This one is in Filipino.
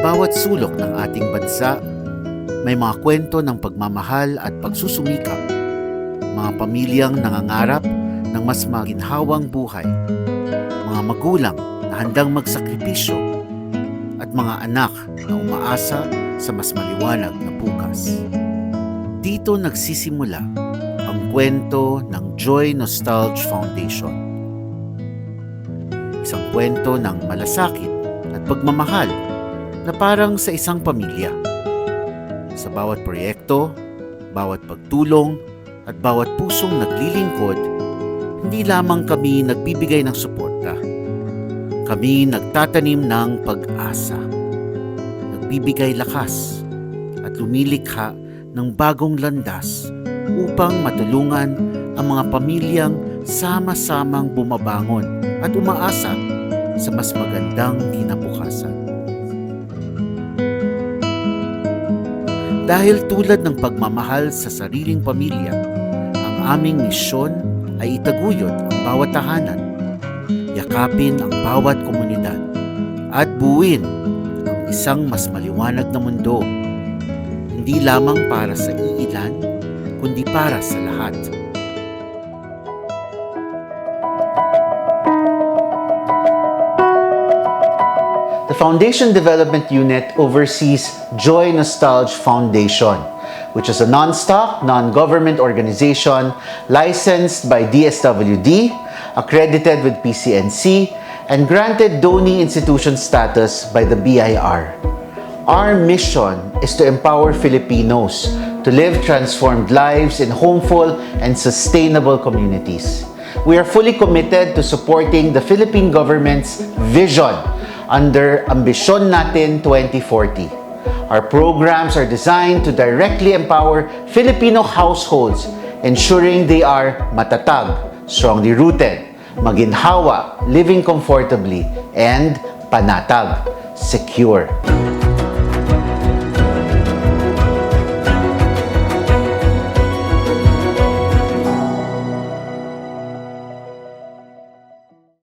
bawat sulok ng ating bansa, may mga kwento ng pagmamahal at pagsusumikap. Mga pamilyang nangangarap ng mas maginhawang buhay. Mga magulang na handang magsakripisyo. At mga anak na umaasa sa mas maliwanag na bukas. Dito nagsisimula ang kwento ng Joy Nostalgia Foundation. Isang kwento ng malasakit at pagmamahal na parang sa isang pamilya. Sa bawat proyekto, bawat pagtulong, at bawat pusong naglilingkod, hindi lamang kami nagbibigay ng suporta. Kami nagtatanim ng pag-asa. Nagbibigay lakas at lumilikha ng bagong landas upang matulungan ang mga pamilyang sama-samang bumabangon at umaasa sa mas magandang kinabukasan. Dahil tulad ng pagmamahal sa sariling pamilya, ang aming misyon ay itaguyod ang bawat tahanan, yakapin ang bawat komunidad, at buuin ang isang mas maliwanag na mundo, hindi lamang para sa iilan, kundi para sa lahat. Foundation Development Unit oversees Joy Nostalgia Foundation, which is a non-stock, non-government organization licensed by DSWD, accredited with PCNC, and granted DONI institution status by the BIR. Our mission is to empower Filipinos to live transformed lives in homeful and sustainable communities. We are fully committed to supporting the Philippine government's vision under Ambisyon Natin 2040. Our programs are designed to directly empower Filipino households, ensuring they are matatag, strongly rooted, maginhawa, living comfortably, and panatag, secure.